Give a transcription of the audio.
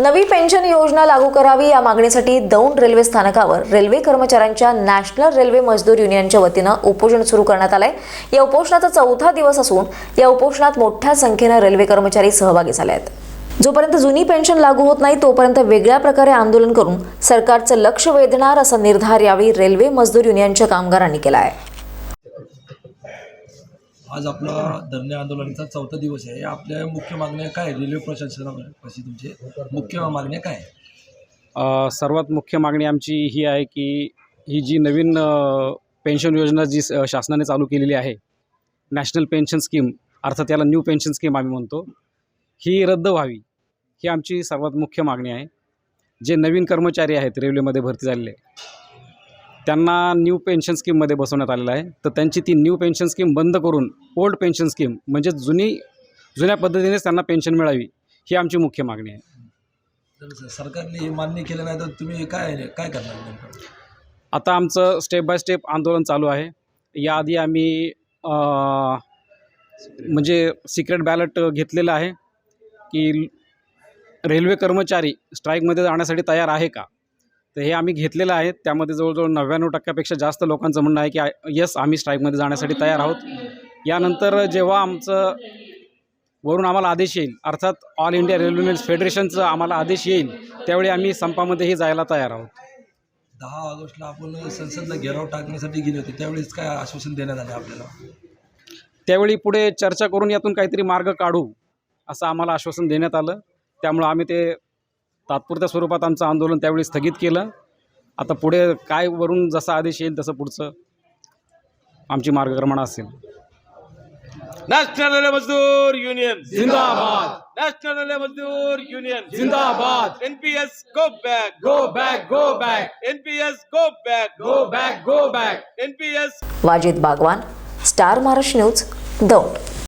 नवी पेन्शन योजना लागू करावी या मागणीसाठी दौंड रेल्वे स्थानकावर रेल्वे कर्मचाऱ्यांच्या नॅशनल रेल्वे मजदूर युनियनच्या वतीनं उपोषण सुरू करण्यात आलंय. या उपोषणाचा चौथा दिवस असून या उपोषणात मोठ्या संख्येनं रेल्वे कर्मचारी सहभागी झाले आहेत. जोपर्यंत जुनी पेन्शन लागू होत नाही तोपर्यंत वेगळ्या प्रकारे आंदोलन करून सरकारचं लक्ष वेधणार असा निर्धार यावेळी रेल्वे मजदूर युनियनच्या कामगारांनी केला आहे आज आपला धरणे आंदोलनाचा चौथा दिवस आहे. आपल्या मुख्य मागण्या काय रेल्वे प्रशासनापाशी तुमचे मुख्य मागण्या काय आहे? सर्वात मुख्य मागणी आमची ही आहे की ही जी नवीन पेन्शन योजना जी शासनाने चालू केलेली आहे नॅशनल पेन्शन स्कीम अर्थात याला न्यू पेन्शन स्कीम आम्ही म्हणतो ही रद्द व्हावी ही आमची सर्वात मुख्य मागणी आहे. जे नवीन कर्मचारी आहेत रेल्वेमध्ये भरती झालेले त्यांना न्यू पेन्शन स्कीममध्ये बसवण्यात आलेलं आहे. तर त्यांची ती न्यू पेन्शन स्कीम बंद करून ओल्ड पेन्शन स्कीम म्हणजे जुनी जुन्या पद्धतीनेच त्यांना पेन्शन मिळावी ही आमची मुख्य मागणी आहे. तर सरकारने हे मान्य केलं नाही तर तुम्ही काय काय करणार नेमकं? आता आमचं स्टेप बाय स्टेप आंदोलन चालू आहे. याआधी आम्ही अ, म्हणजे सिक्रेट बॅलट घेतलेलं आहे की रेल्वे कर्मचारी स्ट्राईकमध्ये जाण्यासाठी तयार आहे का? तर हे आम्ही घेतलेलं आहे. त्यामध्ये जवळजवळ नव्याण्णव टक्क्यापेक्षा जास्त लोकांचं म्हणणं आहे की यस आम्ही स्ट्राईकमध्ये जाण्यासाठी तयार आहोत. यानंतर जेव्हा आमचं वरून आम्हाला आदेश येईल अर्थात ऑल इंडिया रेल्वेमेन्स फेडरेशनचं आम्हाला आदेश येईल त्यावेळी आम्ही संपामध्येही जायला तयार आहोत. दहा ऑगस्टला आपण संसदला घेराव टाकण्यासाठी गेले होते. त्यावेळेस काय आश्वासन देण्यात आले आपल्याला? त्यावेळी पुढे चर्चा करून यातून काहीतरी मार्ग काढू असं आम्हाला आश्वासन देण्यात आलं. त्यामुळं आम्ही ते तात्पुरत्या स्वरूपात आमचं आंदोलन त्यावेळी स्थगित केलं. आता पुढे काय वरून जसा आदेश येईल तसं पुढचं आमची मार्गक्रमण असेल. National Mazdoor union. जिंदाबाद. National Mazdoor union. जिंदाबाद. NPS go back go back go back NPS go back go back go back NPS Wajid Bagwan star Maharashtra news Daund.